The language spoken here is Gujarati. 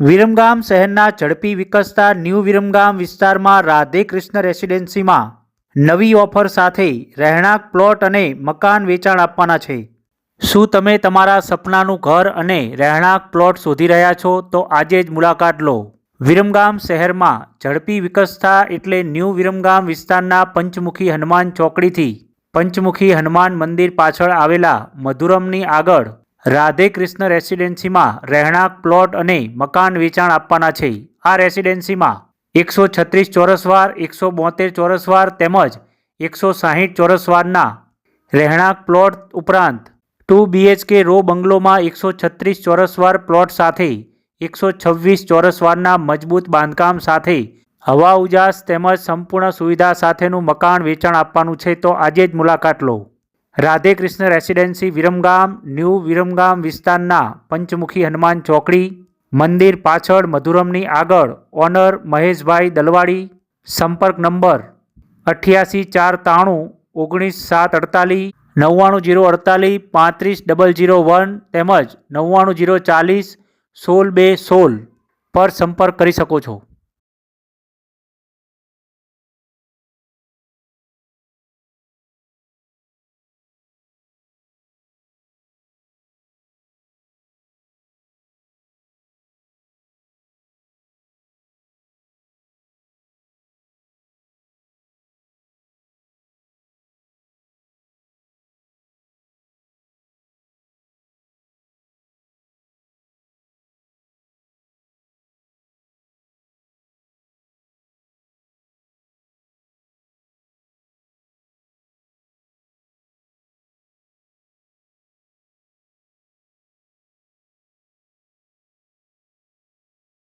વિરમગામ શહેરના ઝડપી વિકસતા ન્યૂ વિરમગામ વિસ્તારમાં રાધે કૃષ્ણ રેસિડેન્સીમાં નવી ઓફર સાથે રહેણાંક પ્લોટ અને મકાન વેચાણ આપવાના છે. શું તમે તમારા સપનાનું ઘર અને રહેણાંક પ્લોટ શોધી રહ્યા છો? તો આજે જ મુલાકાત લો. વિરમગામ શહેરમાં ઝડપી વિકસતા એટલે ન્યૂ વિરમગામ વિસ્તારના પંચમુખી હનુમાન ચોકડીથી પંચમુખી હનુમાન મંદિર પાછળ આવેલા મધુરમની આગળ રાધે કૃષ્ણ રેસિડેન્સીમાં રહેણાંક, પ્લોટ અને મકાન વેચાણ આપવાના છે. આ રેસિડેન્સીમાં એકસો છત્રીસ ચોરસવાર, એકસો બોતેર ચોરસવાર તેમજ એકસો સાહીઠ ચોરસવારના રહેણાંક, પ્લોટ ઉપરાંત ટુ બીએચકે રો બંગલોમાં એકસો છત્રીસ ચોરસવાર પ્લોટ સાથે એકસો છવ્વીસ ચોરસવારના મજબૂત બાંધકામ સાથે હવા ઉજાસ તેમજ સંપૂર્ણ સુવિધા સાથેનું મકાન વેચાણ આપવાનું છે. તો આજે જ મુલાકાત લો. રાધે કૃષ્ણ રેસિડેન્સી વિરમગામ, ન્યૂ વિરમગામ વિસ્તારના પંચમુખી હનુમાન ચોકડી, મંદિર પાછળ મધુરમની આગળ ઓનર મહેશભાઈ દલવાડી, સંપર્ક નંબર અઠ્યાસી ચાર ત્રાણું ઓગણીસ સાત અડતાલીસ નવ્વાણું જીરો અડતાલીસ પાંત્રીસ ડબલ જીરો વન તેમજ નવ્વાણું જીરો ચાલીસ, સોળ બે સોળ પર સંપર્ક કરી શકો છો.